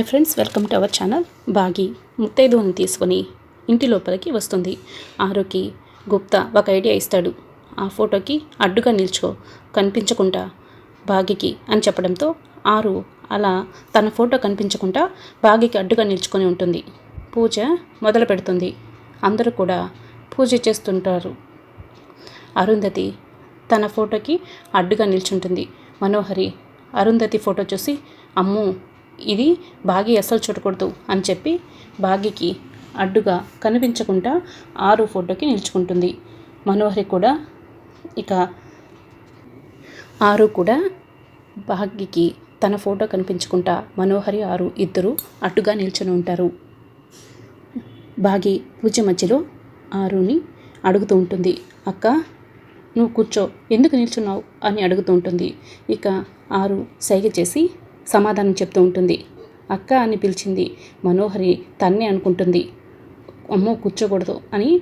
Hi friends welcome to our channel. బాగి ముత్తైదువుని తీసుకొని ఇంటి లోపలికి వస్తుంది. ఆరుకి గుప్తా ఒక ఐడియా ఇస్తాడు. ఆ ఫోటోకి అడ్డుగా నిల్చో కనిపించకుండా బాగికి అని చెప్పడంతో ఆరు అలా తన ఫోటో కనిపించకుండా బాగికి అడ్డుగా నిల్చుకొని ఉంటుంది. పూజ మొదలు పెడుతుంది. అందరూ కూడా పూజ చేస్తుంటారు. అరుంధతి తన ఫోటోకి అడ్డుగా నిల్చుంటుంది. మనోహరి అరుంధతి ఫోటో చూసి అమ్ము ఇది బాగి అస్సలు చూడకూడదు అని చెప్పి బాగికి అడ్డుగా కనిపించకుండా ఆరు ఫోటోకి నిల్చుకుంటుంది. మనోహరి కూడా ఇక ఆరు కూడా భాగ్యకి తన ఫోటో కనిపించకుండా మనోహరి ఆరు ఇద్దరు అడ్డుగా నిల్చుని ఉంటారు. బాగి పూజ మధ్యలో ఆరుని అడుగుతూ ఉంటుంది. అక్క నువ్వు కూర్చో ఎందుకు నిల్చున్నావు? అని అడుగుతూ ఉంటుంది. ఇక ఆరు సైగ చేసి సమాధానం చెప్తూ ఉంటుంది. అక్క అని పిలిచింది. మనోహరి తన్నే అనుకుంటుంది. అమ్మో కూర్చోకూడదు అని